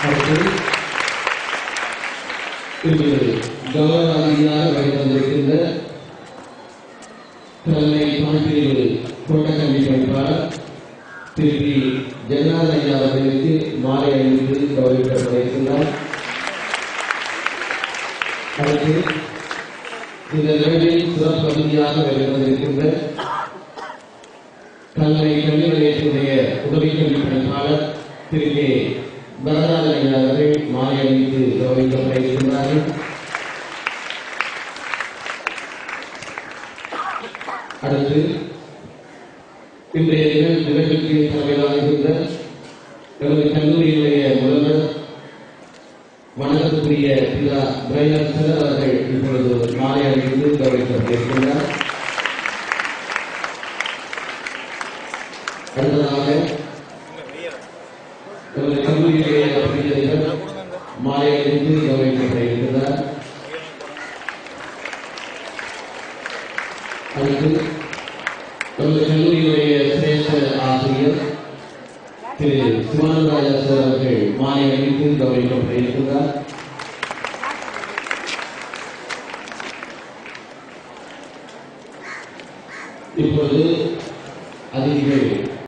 அடுத்து இன்று கௌரவ வழிவந்திருக்கின்ற தலைமை பணப்பிரிவு கொண்டக்கல்வி பணிப்பாளர் திரு பி ஐயா அவர்களுக்கு மாலை அணிவித்து கௌரவிக்கப்பட அடுத்து இந்த நிகழ்வில் சிறப்பு கல்வி நிலையத்தினுடைய உதவி கல்வி பணிப்பாளர் திரு கே பரதா ஐயா அவர்கள் மாலை அணிவித்து கௌரவிக்கப்பட இருக்கின்றார்கள் அடுத்து இன்றைய நிகழ் நிகழ்ச்சிக்கு தலைமையாக இருந்த எமது கல்லூரியினுடைய முதல்வர் வணக்கத்துக்குரிய பிதா பிரயர் சிலர் அவர்கள் இப்பொழுது மாலை அணிவித்து கௌரவிக்கப்பட்டிருக்கின்றார் அடுத்ததாக எமது கல்லூரியினுடைய பிரிவினர் மாலை அணிவித்து அடுத்து நமது கல்லூரியினுடைய சிரேஷ்ட ஆசிரியர் திரு சிவானந்தராஜா சார் அவர்கள் மாலை அணிவித்து அதிதிகள்